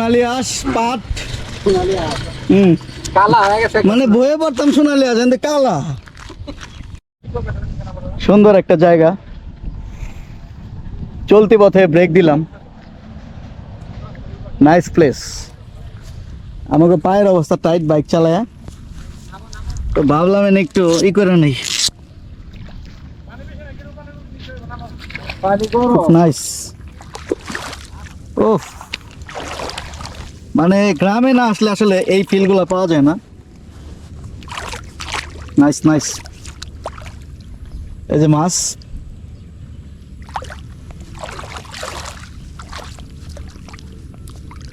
সোনালি আঁশ পাট। হুম। মানে বয়ে পড়তাম সোনালি কিন্তু কালা। সুন্দর একটা জায়গা। চলতি পথে ব্রেক দিলাম। নাইস প্লেস আমাকে পায়ের অবস্থা টাইট বাইক চালায়। তো ভাবলাম একটু ই করে নেই। নাইস ওফ মানে গ্রামে না আসলে আসলে এই ফিলগুলো পাওয়া যায় না। নাইস নাইস এই যে মাছ।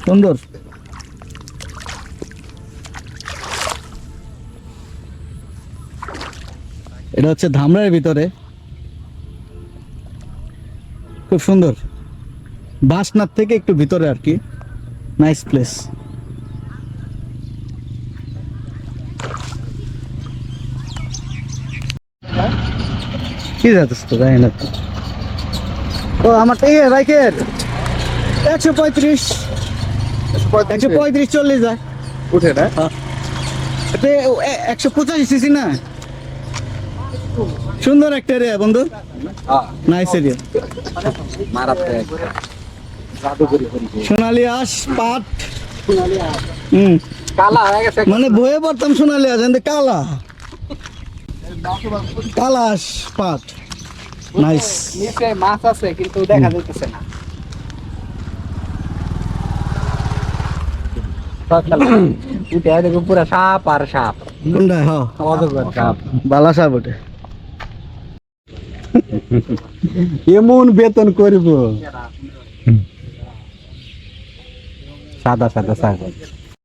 সুন্দর। এটা হচ্ছে ধামরার ভিতরে। খুব সুন্দর। বাসনাথ থেকে একটু ভিতরে আর কি। নাইস প্লেস কি যাচ্ছিস তো জানি না তো। ও আমার এই বাইকের। একশো পঁয়ত্রিশ। একশো পঁয়ত্রিশ চল্লিশ যায়। উঠে না? একশো পঁচাশি সিসি না? সুন্দর একটা এরিয়া বন্ধু। নাইস এরিয়া মারাত্মক সোনালি আঁশ পাট। হুম। কালা হয়ে গেছে মানে বয়ে পড়তাম সোনালি আজ কিন্তু কালা। কালাস পাট। নাইস নিচে মাছ আছে কিন্তু দেখা যাইতেছে না। উঠে দেখো পুরা সাপ আর সাপ। কোনটা? হ। সাপ। বালা সাপ ওটা। এমন বেতন করব। সাদা সাদা সাগর